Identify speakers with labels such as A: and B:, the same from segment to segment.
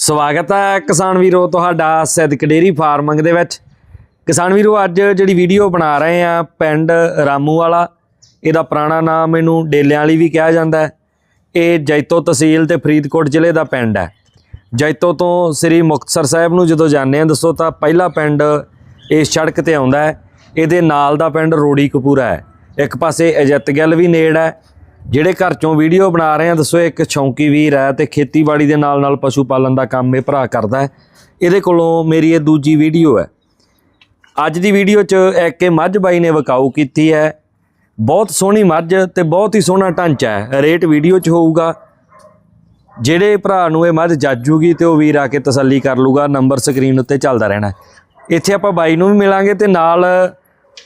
A: ਸਵਾਗਤ ਹੈ ਕਿਸਾਨ ਵੀਰੋ ਤੁਹਾਡਾ ਸਿੱਧਕ ਡੇਰੀ ਫਾਰਮਿੰਗ ਦੇ ਵਿੱਚ। ਕਿਸਾਨ ਵੀਰੋ, ਅੱਜ ਜਿਹੜੀ ਵੀਡੀਓ ਬਣਾ ਰਹੇ ਆ ਪਿੰਡ ਰਾਮੂ ਵਾਲਾ, ਇਹਦਾ ਪੁਰਾਣਾ ਨਾਮ ਇਹਨੂੰ ਡੇਲਿਆਂ ਵਾਲੀ ਵੀ ਕਿਹਾ ਜਾਂਦਾ ਹੈ। ਇਹ ਜੈਤੋ ਤਹਿਸੀਲ ਤੇ ਫਰੀਦਕੋਟ ਜ਼ਿਲ੍ਹੇ ਦਾ ਪਿੰਡ ਹੈ। ਜੈਤੋ ਤੋਂ ਸ੍ਰੀ ਮੁਕਤਸਰ ਸਾਹਿਬ ਨੂੰ ਜਦੋਂ ਜਾਂਦੇ ਆ ਦੱਸੋ ਤਾਂ ਪਹਿਲਾ ਪਿੰਡ ਇਸ ਸੜਕ ਤੇ ਆਉਂਦਾ ਹੈ। ਇਹਦੇ ਨਾਲ ਦਾ ਪਿੰਡ ਰੋੜੀ ਕਪੂਰਾ ਹੈ। ਇੱਕ ਪਾਸੇ ਅਜਿੱਤ ਗਿੱਲ ਵੀ ਨੇੜ ਹੈ ਜਿਹੜੇ ਘਰ ਚੋਂ ਵੀਡੀਓ ਬਣਾ ਰਹੇ ਆ, ਦੱਸੋ ਇੱਕ ਸ਼ੌਂਕੀ ਵੀਰ ਹੈ ਤੇ ਖੇਤੀਬਾੜੀ ਦੇ ਨਾਲ ਨਾਲ ਪਸ਼ੂ ਪਾਲਣ ਦਾ ਕੰਮ ਇਹ ਭਰਾ ਕਰਦਾ ਹੈ। ਇਹਦੇ ਕੋਲੋਂ ਮੇਰੀ ਇਹ ਦੂਜੀ ਵੀਡੀਓ ਹੈ। ਅੱਜ ਦੀ ਵੀਡੀਓ 'ਚ ਇੱਕ ਇਹ ਮੱਝ ਬਾਈ ਨੇ ਵਕਾਊ ਕੀਤੀ ਹੈ। ਬਹੁਤ ਸੋਹਣੀ ਮੱਝ ਤੇ ਬਹੁਤ ਹੀ ਸੋਹਣਾ ਢਾਂਚਾ ਹੈ। ਰੇਟ ਵੀਡੀਓ 'ਚ ਹੋਊਗਾ। ਜਿਹੜੇ ਭਰਾ ਨੂੰ ਇਹ ਮੱਝ ਜੱਜੂਗੀ ਤੇ ਉਹ ਵੀਰ ਆ ਕੇ ਤਸੱਲੀ ਕਰ ਲੂਗਾ ਨੰਬਰ ਸਕਰੀਨ ਉੱਤੇ ਚੱਲਦਾ ਰਹਿਣਾ ਇੱਥੇ ਆਪਾਂ ਬਾਈ ਨੂੰ ਵੀ ਮਿਲਾਂਗੇ ਤੇ ਨਾਲ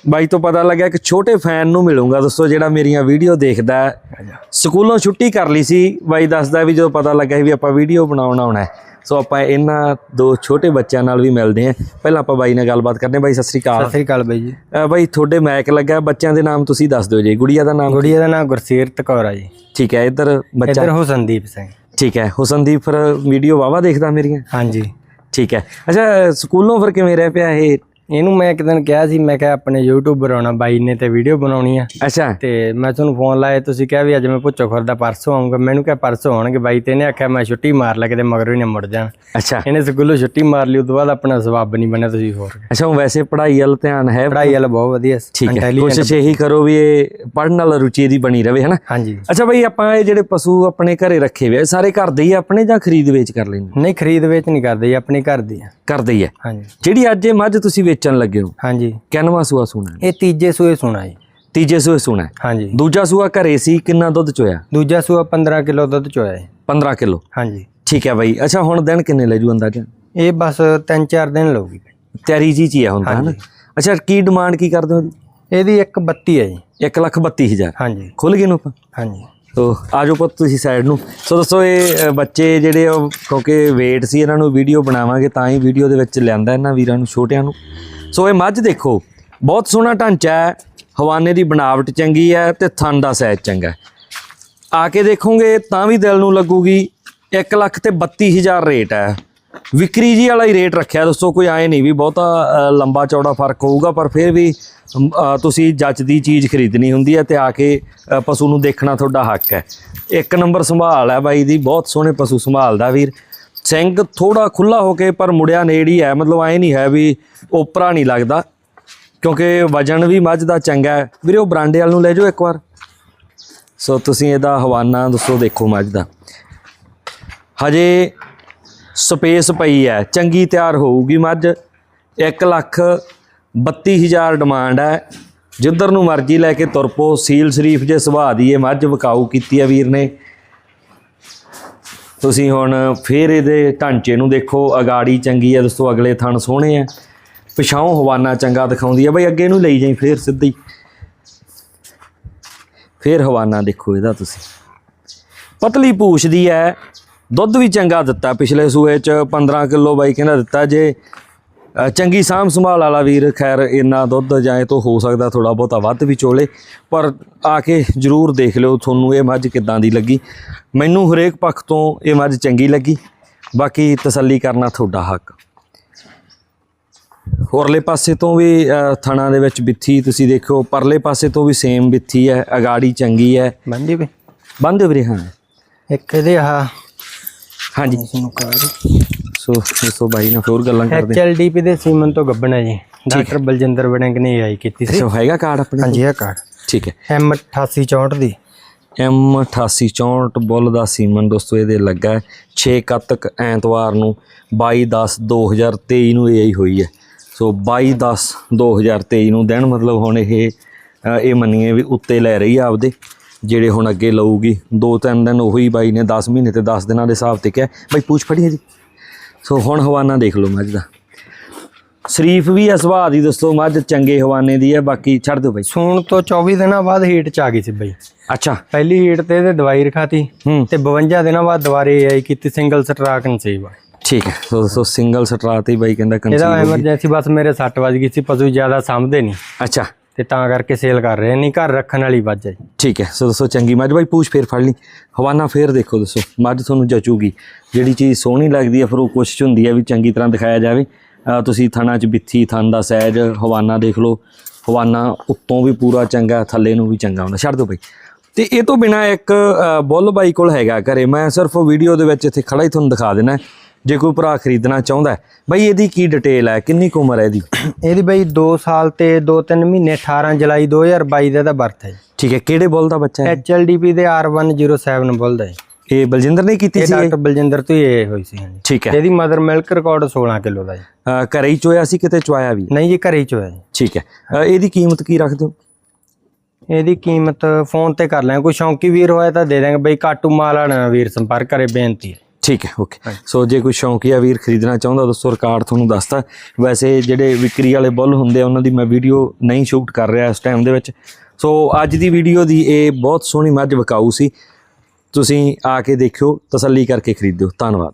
A: ਬਾਈ ਤੋਂ ਪਤਾ ਲੱਗਿਆ ਕਿ ਛੋਟੇ ਫੈਨ ਨੂੰ ਮਿਲੂੰਗਾ। ਦੋਸਤੋ ਜਿਹੜਾ ਮੇਰੀਆਂ ਵੀਡੀਓ ਦੇਖਦਾ ਹੈ। ਸਕੂਲੋਂ ਛੁੱਟੀ ਕਰ ਲਈ ਸੀ। ਬਾਈ ਦੱਸਦਾ ਵੀ ਜਦੋਂ ਪਤਾ ਲੱਗਾ ਸੀ ਵੀ ਆਪਾਂ ਵੀਡੀਓ ਬਣਾਉਣ ਆਉਣਾ ਸੋ ਆਪਾਂ ਇਹਨਾਂ ਦੋ ਛੋਟੇ ਬੱਚਿਆਂ ਨਾਲ ਵੀ ਮਿਲਦੇ ਹਾਂ। ਪਹਿਲਾਂ ਆਪਾਂ ਬਾਈ ਨਾਲ ਗੱਲਬਾਤ ਕਰਦੇ ਹਾਂ। ਬਾਈ ਸਤਿ ਸ੍ਰੀ
B: ਸਤਿ
A: ਅਕਾਲ
B: ਸ੍ਰੀ ਅਕਾਲ ਬਾਈ ਜੀ।
A: ਬਾਈ ਤੁਹਾਡੇ ਮੈਕ ਲੱਗਾ। ਬੱਚਿਆਂ ਦੇ ਨਾਮ ਤੁਸੀਂ ਦੱਸ ਦਿਓ ਜੀ। ਗੁੜੀਆ ਦਾ ਨਾਮ
B: ਗੁੜੀਆ ਦਾ ਨਾਮ ਗੁਰਸੀਰਤ ਕੌਰ ਆ ਜੀ।
A: ਠੀਕ ਹੈ ਇੱਧਰ ਬੱਚਾ
B: ਇੱਧਰ ਹੁਸਨਦੀਪ ਸਿੰਘ।
A: ਠੀਕ ਹੈ ਹੁਸਨਦੀਪ ਫਿਰ ਵੀਡੀਓ ਵਾਵਾ ਦੇਖਦਾ ਮੇਰੀਆਂ?
B: ਹਾਂਜੀ।
A: ਠੀਕ ਹੈ। ਅੱਛਾ ਸਕੂਲੋਂ ਫਿਰ ਕਿਵੇਂ ਰਹਿ ਪਿਆ ਇਹ?
B: ਇਹਨੂੰ ਮੈਂ ਇੱਕ ਦਿਨ ਕਿਹਾ ਸੀ ਮੈਂ ਕਿਹਾ ਆਪਣੇ YouTube ਬਣਾਉਣਾ ਬਾਈ ਨੇ ਤੇ ਵੀਡੀਓ ਬਣਾਉਣੀ ਆ।
A: ਅੱਛਾ।
B: ਤੇ ਮੈਂ ਤੁਹਾਨੂੰ ਫੋਨ ਲਾਇਆ ਤੁਸੀਂ ਕਿਹਾ ਵੀ ਅੱਜ ਮੈਂ ਪੁੱਛੋ ਖੁਰਦਾ ਪਰਸੋਂ ਆਉਂਗਾ ਮੈਨੂੰ ਕਿਹਾ ਪਰਸੋਂ ਆਉਣਗੇ ਬਾਈ ਤੇ ਇਹਨੇ ਆਖਿਆ ਮੈਂ ਛੁੱਟੀ ਮਾਰ ਲਾ ਕਿਤੇ ਮਗਰੋਂ ਹੀ ਨਾ ਮੁੜ ਜਾਣ।
A: ਅੱਛਾ।
B: ਇਹਨੇ ਸਕੂਲੋਂ ਛੁੱਟੀ ਮਾਰ ਲਈ ਉਸ ਤੋਂ ਬਾਅਦ ਆਪਣਾ ਸਵਾਬ ਨਹੀਂ ਬਣਿਆ ਤੁਸੀਂ ਹੋਰ।
A: ਅੱਛਾ ਉਹ ਵੈਸੇ ਪੜ੍ਹਾਈ ਵੱਲ ਧਿਆਨ ਹੈ?
B: ਪੜ੍ਹਾਈ ਵਾਲਾ ਬਹੁਤ ਵਧੀਆ।
A: ਠੀਕ ਹੈ। ਕੋਸ਼ਿਸ਼ ਇਹੀ ਕਰੋ ਵੀ ਇਹ ਪੜ੍ਹਨ ਨਾਲ ਰੁਚੀ ਦੀ ਬਣੀ ਰਵੇ ਹਨਾ?
B: ਹਾਂਜੀ।
A: ਅੱਛਾ ਬਈ ਆਪਾਂ ਇਹ ਜਿਹੜੇ ਪਸ਼ੂ ਆਪਣੇ ਘਰੇ ਰੱਖੇ ਹੋਏ ਸਾਰੇ ਘਰ ਦੇ ਹੀ ਆਪਣੇ ਜਾਂ ਖਰੀਦ ਵੇਚ ਕਰ ਲੈਂਦੇ?
B: ਨਹੀਂ ਖਰੀਦ ਵੇਚ ਨਹੀਂ ਕਰਦੇ ਆਪਣੀ ਘਰ ਦੀ ਆ।
A: ਕਰਦੇ ਹੀ। ਹੈ
B: ਹਾਂਜੀ।
A: ਜਿਹੜੀ ਅੱਜ ਇਹ ਮੱਝ ਤੁਸੀਂ ਵੇਚਣ ਲੱਗੇ ਹੋ
B: ਹਾਂਜੀ।
A: ਕਿੰਨਵਾਂ ਸੂਆ ਸੂਣਾ ਹੈ?
B: ਇਹ ਤੀਜੇ ਸੂਏ ਸੁਣਾ ਜੀ।
A: ਤੀਜੇ ਸੂਏ ਸੂਣਾ ਹੈ।
B: ਹਾਂਜੀ।
A: ਦੂਜਾ ਸੂਆ ਘਰੇ ਸੀ ਕਿੰਨਾ ਦੁੱਧ ਚੋਇਆ?
B: ਦੂਜਾ ਸੂਆ 15 ਕਿਲੋ ਦੁੱਧ ਚੋਇਆ ਜੀ।
A: 15 ਕਿਲੋ।
B: ਹਾਂਜੀ।
A: ਠੀਕ ਹੈ ਬਾਈ। ਅੱਛਾ ਹੁਣ ਦਿਨ ਕਿੰਨੇ ਲੈ ਜੂ ਅੰਦਾਜ਼ਾ?
B: ਇਹ ਬਸ 3-4 ਦਿਨ ਲਊਗੀ।
A: ਤਿਆਰੀ ਜੀ ਚ ਹੀ ਹੈ ਹੁਣ ਤਾਂ ਹਨਾ? ਅੱਛਾ ਕੀ ਡਿਮਾਂਡ ਕੀ ਕਰਦੇ ਹੋ?
B: ਇਹਦੀ ਇੱਕ 32 ਹੈ ਜੀ।
A: 1 ਲੱਖ 32000
B: ਹਾਂਜੀ।
A: ਖੁੱਲ ਗਏ ਨੂੰ ਆਪਾਂ?
B: ਹਾਂਜੀ।
A: ਸੋ ਆਜੋ ਪੁੱਤ ਤੁਸੀਂ ਸਾਈਡ ਨੂੰ। ਸੋ ਦੱਸੋ ਇਹ ਬੱਚੇ ਜਿਹੜੇ ਉਹ ਕਿਉਂਕਿ ਵੇਟ ਸੀ, ਇਹਨਾਂ ਨੂੰ ਵੀਡੀਓ ਬਣਾਵਾਂਗੇ ਤਾਂ ਹੀ ਵੀਡੀਓ ਦੇ ਵਿੱਚ ਲਿਆਂਦਾ ਇਹਨਾਂ ਵੀਰਾਂ ਨੂੰ, ਛੋਟਿਆਂ ਨੂੰ। ਸੋ ਇਹ ਮੱਝ ਦੇਖੋ, ਬਹੁਤ ਸੋਹਣਾ ਢਾਂਚਾ ਹੈ, ਹਵਾਨੇ ਦੀ ਬਣਾਵਟ ਚੰਗੀ ਹੈ ਤੇ ਥਣ ਦਾ ਸਾਈਜ਼ ਚੰਗਾ ਹੈ। ਆ ਕੇ ਦੇਖੋਗੇ ਤਾਂ ਵੀ ਦਿਲ ਨੂੰ ਲੱਗੂਗੀ 1 ਲੱਖ ਤੇ 32000 ਰੇਟ ਹੈ। ਵਿਕਰੀ ਜੀ ਵਾਲਾ ਹੀ ਰੇਟ ਰੱਖਿਆ। ਦੋਸਤੋ ਕੋਈ ਆਏ ਨਹੀਂ ਵੀ ਬਹੁਤਾ ਲੰਬਾ ਚੌੜਾ ਫ਼ਰਕ ਹੋਊਗਾ, ਪਰ ਫਿਰ ਵੀ ਤੁਸੀਂ ਜੱਜ ਦੀ ਚੀਜ਼ ਖਰੀਦਣੀ ਹੁੰਦੀ ਹੈ ਤੇ ਆ ਕੇ ਪਸ਼ੂ ਨੂੰ ਦੇਖਣਾ ਤੁਹਾਡਾ ਹੱਕ ਹੈ। ਇੱਕ ਨੰਬਰ ਸੰਭਾਲ ਹੈ ਬਾਈ ਦੀ, ਬਹੁਤ ਸੋਹਣੇ ਪਸ਼ੂ ਸੰਭਾਲਦਾ ਵੀਰ। ਸਿੰਘ ਥੋੜਾ ਖੁੱਲਾ ਹੋ ਕੇ, ਪਰ ਮੁੜਿਆ ਨੇੜ ਹੀ ਹੈ। ਮਤਲਬ ਐ ਨਹੀਂ ਹੈ ਵੀ ਓਪਰਾ ਨਹੀਂ ਲੱਗਦਾ, ਕਿਉਂਕਿ ਵਜਨ ਵੀ ਮੱਝ ਦਾ ਚੰਗਾ ਹੈ। ਵੀਰੇ ਉਹ ਬਰਾਂਡੇ ਵਾਲ ਨੂੰ ਲੈ ਜਾਓ ਇੱਕ ਵਾਰ। ਸੋ ਤੁਸੀਂ ਇਹਦਾ ਹਵਾਨਾ ਦੱਸੋ ਦੇਖੋ ਮੱਝ ਦਾ। ਹਜੇ ਸਪੇਸ ਪਈ ਹੈ, ਚੰਗੀ ਤਿਆਰ ਹੋਊਗੀ ਮੱਝ। 1 ਲੱਖ 32000 ਡਿਮਾਂਡ ਹੈ। ਜਿੱਧਰ ਨੂੰ ਮਰਜ਼ੀ ਲੈ ਕੇ ਤੁਰ ਪੋ ਸੀਲ ਸ਼ਰੀਫ ਜੇ ਸੁਭਾਅ ਦੀ ਇਹ ਮੱਝ ਵਿਕਾਊ ਕੀਤੀ ਹੈ ਵੀਰ ਨੇ। ਤੁਸੀਂ ਹੁਣ ਫੇਰ ਇਹਦੇ ਢਾਂਚੇ ਨੂੰ ਦੇਖੋ, ਅਗਾੜੀ ਚੰਗੀ ਹੈ ਦੋਸਤੋ ਅਗਲੇ ਥਣ ਸੋਹਣੇ ਆ ਪਿਛਾਉਂ ਹਵਾਨਾ ਚੰਗਾ ਦਿਖਾਉਂਦੀ ਹੈ, ਬਈ ਅੱਗੇ ਨੂੰ ਲਈ ਜਾਈ ਫੇਰ ਸਿੱਧੀ। ਫੇਰ ਹਵਾਨਾ ਦੇਖੋ ਇਹਦਾ ਤੁਸੀਂ। ਪਤਲੀ ਪੂਛ ਦੀ ਹੈ ਦੁੱਧ ਵੀ ਚੰਗਾ ਦਿੱਤਾ ਪਿਛਲੇ ਸੂਏ ਚ 15 ਕਿਲੋ ਬਾਈ ਕਹਿੰਦਾ ਦਿੱਤਾ ਜੇ। ਚੰਗੀ ਸਾਂਭ ਸੰਭਾਲ ਵਾਲਾ ਵੀਰ ਖੈਰ ਇੰਨਾ ਦੁੱਧ ਜਾਏ ਤੋਂ ਹੋ ਸਕਦਾ ਥੋੜਾ ਬਹੁਤਾ ਵੱਧ ਵੀ ਚੋਲੇ ਪਰ ਆ ਕੇ ਜਰੂਰ ਦੇਖ ਲਿਓ ਤੁਹਾਨੂੰ ਇਹ ਮੱਝ ਕਿੱਦਾਂ ਦੀ ਲੱਗੀ। ਮੈਨੂੰ ਹਰੇਕ ਪੱਖ ਤੋਂ ਇਹ ਮੱਝ ਚੰਗੀ ਲੱਗੀ ਬਾਕੀ ਤਸੱਲੀ ਕਰਨਾ ਤੁਹਾਡਾ ਹੱਕ। ਹੋਰਲੇ ਪਾਸੇ ਤੋਂ ਵੀ ਥਣਾ ਦੇ ਵਿੱਚ ਬਿੱਥੀ ਤੁਸੀਂ ਦੇਖੋ ਪਰਲੇ ਪਾਸੇ ਤੋਂ ਵੀ ਸੇਮ ਬਿੱਥੀ ਹੈ ਅਗਾੜੀ ਚੰਗੀ ਹੈ।
B: ਬੰਦੀ ਵੀ।
A: ਬੰਦ ਵੀਰੇ ਹਾਂ।
B: ਇੱਕ ਇਹਦੇ ਆ
A: ਹਾਂਜੀ।
B: ਨੂੰ ਕਾਰ
A: ਸੋ ਸੋ ਬਾਈ ਨਾਲ ਹੋਰ ਗੱਲਾਂ ਕਰਦੇ
B: ਐਚਐਲਡੀਪੀ ਦੇ ਸੀਮਨ ਤੋਂ ਗੱਬਣਾ ਜੀ। ਡਾਕਟਰ ਬਲਜਿੰਦਰ ਵੜਿੰਗ ਨੇ ਆਈ ਕੀਤੀ ਸੀ।
A: ਅੱਛਾ ਹੈਗਾ ਕਾਰਡ ਆਪਣੇ
B: ਹਾਂਜੀ ਇਹ ਕਾਰਡ।
A: ਠੀਕ ਹੈ।
B: ਐਮ 8864 ਦੀ।
A: ਐਮ 8864 ਬੁੱਲ ਦਾ ਸੀਮਨ ਦੋਸਤੋ ਇਹਦੇ ਲੱਗਾ 6 ਕੱਤਕ ਐਤਵਾਰ ਨੂੰ 22 10 2023 ਨੂੰ ਇਹ ਆਈ ਹੋਈ ਹੈ। ਸੋ 22 10 2023 ਨੂੰ ਦਿਨ ਮਤਲਬ ਹੁਣ ਇਹ ਇਹ ਮੰਨੀਏ ਵੀ ਉੱਤੇ ਲੈ ਰਹੀ ਆ ਆਪਦੇ। ਜਿਹੜੇ ਹੁਣ ਅੱਗੇ ਲਊਗੀ ਦੋ ਤਿੰਨ ਦਿਨ ਉਹੀ ਬਾਈ ਨੇ 10 ਮਹੀਨੇ ਤੇ 10 ਦਿਨਾਂ ਦੇ ਹਿਸਾਬ ਤੇ ਕਿਹਾ। ਬਾਈ ਪੂਛ ਫੜੀ ਹੈ ਜੀ? ਸੋ ਹੁਣ ਹਵਾਨਾ ਦੇਖ ਲਓ ਮੱਝ ਦਾ। ਸ਼ਰੀਫ ਵੀ ਹੈ ਸੁਭਾਅ ਦੀ ਦੋਸਤੋ ਮੱਝ ਚੰਗੇ ਹਵਾਨੇ ਦੀ ਹੈ ਬਾਕੀ ਛੱਡ ਦਿਓ ਬਾਈ।
B: ਸੂਣ ਤੋਂ 24 ਦਿਨਾਂ ਬਾਅਦ ਹੀਟ ਚ ਆ ਗਈ ਸੀ ਬਈ।
A: ਅੱਛਾ।
B: ਪਹਿਲੀ ਹੀਟ ਤੇ ਇਹਦੇ ਦਵਾਈ ਰਖਾਤੀ
A: ਹੂੰ।
B: ਤੇ 52 ਦਿਨਾਂ ਬਾਅਦ ਦੁਬਾਰੇ ਆਈ ਕੀਤੀ ਸਿੰਗਲ ਸਟਰਾਕ ਨਸੀਬ
A: ਠੀਕ ਹੈ। ਸੋ ਸੋ ਸਿੰਗਲ ਸਟਰਾ ਤੇ ਬਾਈ ਕਹਿੰਦਾ
B: ਇਹਦਾ
A: ਕੰਸੀਵ
B: ਐਮਰਜੈਂਸੀ ਬਸ ਮੇਰੇ ਸੱਟ ਵੱਜ ਗਈ ਸੀ ਪਸ਼ੂ ਜ਼ਿਆਦਾ ਸਾਂਭਦੇ ਨਹੀਂ।
A: ਅੱਛਾ।
B: ਤੇ ਤਾਂ ਕਰਕੇ ਸੇਲ ਕਰ ਰਹੇ ਨਹੀਂ ਘਰ ਰੱਖਣ ਵਾਲੀ ਵੱਜ ਹੈ ਜੀ।
A: ਠੀਕ ਹੈ ਸੋ ਦੱਸੋ ਚੰਗੀ ਮੱਝ ਬਾਈ ਪੂਛ ਫੇਰ ਫੜ ਲਈ। ਹਵਾਨਾ ਫੇਰ ਦੇਖੋ ਦੱਸੋ ਮੱਝ ਤੁਹਾਨੂੰ ਜਚੂਗੀ। ਜਿਹੜੀ ਚੀਜ਼ ਸੋਹਣੀ ਲੱਗਦੀ ਹੈ ਫਿਰ ਉਹ ਕੋਸ਼ਿਸ਼ ਹੁੰਦੀ ਹੈ ਵੀ ਚੰਗੀ ਤਰ੍ਹਾਂ ਦਿਖਾਇਆ ਜਾਵੇ। ਅਹ ਤੁਸੀਂ ਥਣਾ 'ਚ ਬਿੱਥੀ ਥਣ ਦਾ ਸਹਿਜ ਹਵਾਨਾ ਦੇਖ ਲਓ। ਹਵਾਨਾ ਉੱਤੋਂ ਵੀ ਪੂਰਾ ਚੰਗਾ ਥੱਲੇ ਨੂੰ ਵੀ ਚੰਗਾ ਹੁੰਦਾ। ਛੱਡ ਦਿਓ ਬਾਈ। ਤੇ ਇਹ ਤੋਂ ਬਿਨਾ ਇੱਕ ਅਹ, ਬੁੱਲ ਬਾਈ ਕੋਲ ਹੈਗਾ ਘਰੇ। ਮੈਂ ਸਿਰਫ ਵੀਡੀਓ ਦੇ ਵਿੱਚ ਇੱਥੇ ਖੜਾ ਹੀ ਤੁਹਾਨੂੰ ਦਿਖਾ ਦੇਣਾ। ਜੇ ਕੋਈ ਭਰਾ ਖਰੀਦਣਾ ਚਾਹੁੰਦਾ ਹੈ। ਬਾਈ ਇਹਦੀ ਕੀ ਡਿਟੇਲ ਹੈ? ਕਿੰਨੀ ਕੁ ਉਮਰ ਹੈ ਇਹਦੀ?
B: ਇਹਦੀ ਬਈ 2 ਸਾਲ ਤੇ 2-3 ਮਹੀਨੇ 18 ਜੁਲਾਈ 2022 ਦਾ ਇਹਦਾ ਬਰਥ ਹੈ
A: ਠੀਕ ਹੈ ਕਿਹੜੇ ਬੁੱਲ ਦਾ ਬੱਚਾ ਹੈ?
B: HLDP ਦੇ R107 ਬੋਲਦਾ ਹੈ
A: ਇਹ ਬਲਜਿੰਦਰ ਨੇ ਕੀਤੀ ਸੀ?
B: ਡਾਕਟਰ ਬਲਜਿੰਦਰ ਤੋਂ ਹੀ ਇਹ ਹੋਈ ਸੀ ਹਾਂਜੀ।
A: ਠੀਕ ਹੈ।
B: ਇਹਦੀ ਮਦਰ ਮਿਲਕ ਰਿਕਾਰਡ 16 ਕਿਲੋ ਦਾ
A: ਅਹ, ਘਰੇ ਹੀ ਚੋਇਆ ਸੀ ਕਿਤੇ ਚੁਆਇਆ ਵੀ?
B: ਨਹੀਂ ਜੀ ਘਰੇ ਹੀ ਚ ਹੋਇਆ ਜੀ।
A: ਠੀਕ ਹੈ। ਇਹਦੀ ਕੀਮਤ ਕੀ ਰੱਖਦੇ ਹੋ?
B: ਇਹਦੀ ਕੀਮਤ ਫੋਨ ਤੇ ਕਰ ਲੈ ਕੋਈ ਸ਼ੌਂਕੀ ਵੀਰ ਹੋਇਆ ਤਾਂ ਦੇ ਦਾਂਗੇ ਬਈ ਕਾਟੂ ਮਾਲ ਵਾਲਾ ਵੀਰ ਸੰਪਰਕ ਕਰੇ ਬੇਨਤੀ ਹੈ।
A: ਠੀਕ ਹੈ ਓਕੇ ਸੋ ਜੇ ਕੋਈ ਸ਼ੌਂਕੀਆ ਵੀਰ ਖਰੀਦਣਾ ਚਾਹੁੰਦਾ ਦੋਸਤੋ ਰਿਕਾਰਡ ਤੁਹਾਨੂੰ ਦੱਸਤਾ। ਵੈਸੇ ਜਿਹੜੇ ਵਿਕਰੀ ਵਾਲੇ ਬੁੱਲ ਹੁੰਦੇ ਆ ਉਹਨਾਂ ਦੀ ਮੈਂ ਵੀਡੀਓ ਨਹੀਂ ਸ਼ੂਟ ਕਰ ਰਿਹਾ ਇਸ ਟਾਈਮ ਦੇ ਵਿੱਚ। ਸੋ ਅੱਜ ਦੀ ਵੀਡੀਓ ਦੀ ਇਹ ਬਹੁਤ ਸੋਹਣੀ ਮੱਝ ਵਿਕਾਊ ਸੀ। ਤੁਸੀਂ ਆ ਕੇ ਦੇਖਿਓ ਤਸੱਲੀ ਕਰਕੇ ਖਰੀਦਿਓ। ਧੰਨਵਾਦ।